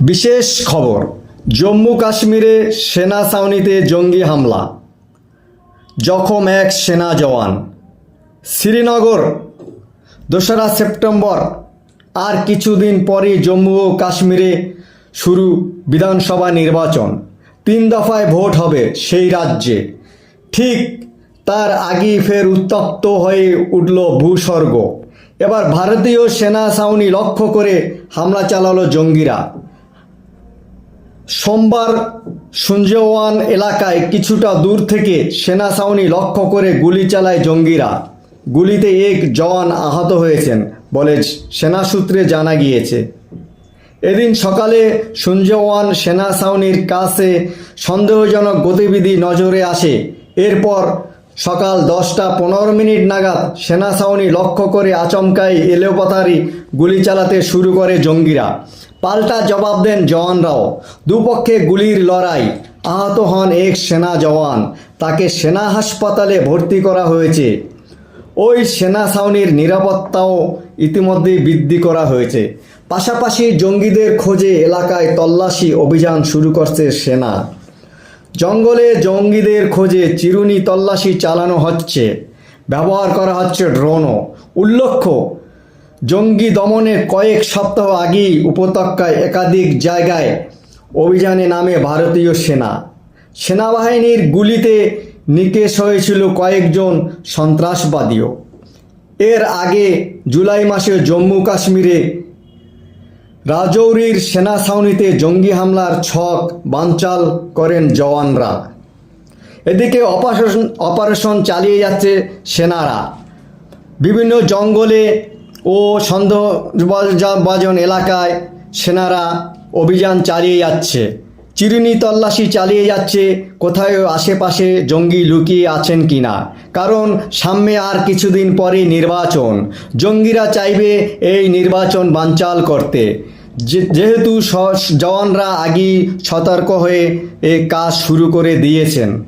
বিশেষ খবর, জম্মু কাশ্মীরে সেনা ছাউনিতে জঙ্গি হামলা। জখম এক সেনা জওয়ান। শ্রীনগর, দোসরা সেপ্টেম্বর, আর কিছুদিন পরই জম্মু ও কাশ্মীরে শুরু বিধানসভা নির্বাচন। তিন দফায় ভোট হবে সেই রাজ্যে। ঠিক তার আগেই ফের উত্তপ্ত হয়ে উঠল ভূস্বর্গ। এবার ভারতীয় সেনা ছাউনি লক্ষ্য করে হামলা চালালো জঙ্গিরা। সোমবার সুঞ্জওয়ান এলাকায় কিছুটা দূর থেকে সেনা ছাউনি লক্ষ্য করে গুলি চালায় জঙ্গিরা। গুলিতে এক জওয়ান আহত হয়েছেন বলে সেনা সূত্রে জানা গিয়েছে। এদিন সকালে সুঞ্জওয়ান সেনা ছাউনির কাছে সন্দেহজনক গতিবিধি নজরে আসে। এরপর সকাল দশটা পনেরো মিনিট নাগাদ সেনা ছাউনি লক্ষ্য করে আচমকাই এলোপাতারি গুলি চালাতে শুরু করে জঙ্গিরা। পাল্টা জবাব দেন জওয়ানরাও দুপক্ষে গুলির লড়াই। আহত হন এক সেনা জওয়ান। তাকে সেনা হাসপাতালে ভর্তি করা হয়েছে। ওই সেনা ছাউনির নিরাপত্তাও ইতিমধ্যেই বৃদ্ধি করা হয়েছে। পাশাপাশি জঙ্গিদের খোঁজে এলাকায় তল্লাশি অভিযান শুরু করছে সেনা। জঙ্গলে জঙ্গিদের খোঁজে চিরুনি তল্লাশি চালানো হচ্ছে। ব্যবহার করা হচ্ছে ড্রোনও। উল্লেখ্য জঙ্গি দমনের কয়েক সপ্তাহ আগেই উপত্যকায় একাধিক জায়গায় অভিযানে নামে ভারতীয় সেনা। সেনাবাহিনীর গুলিতে নিকেশ হয়েছিল কয়েকজন সন্ত্রাসবাদীও। এর আগে জুলাই মাসে জম্মু কাশ্মীরে রাজৌরির সেনা ছাউনিতে জঙ্গি হামলার ছক বানচাল করেন জওয়ানরা। এদিকে অপারেশন অপারেশন চালিয়ে যাচ্ছে সেনারা। বিভিন্ন জঙ্গলে ও সন্দেহবাজন এলাকায় সেনারা অভিযান চালিয়ে যাচ্ছে। চিরুনি তল্লাশি চালিয়ে যাচ্ছে। কোথায় আশেপাশে জঙ্গি লুকিয়ে আছেন কিনা? কারণ সামনে আর কিছুদিন পরে নির্বাচন। জঙ্গিরা চাইবে এই নির্বাচন বানচাল করতে। যেহেতু জওয়ানরা আগেই সতর্ক হয়ে এ কাজ শুরু করে দিয়েছেন।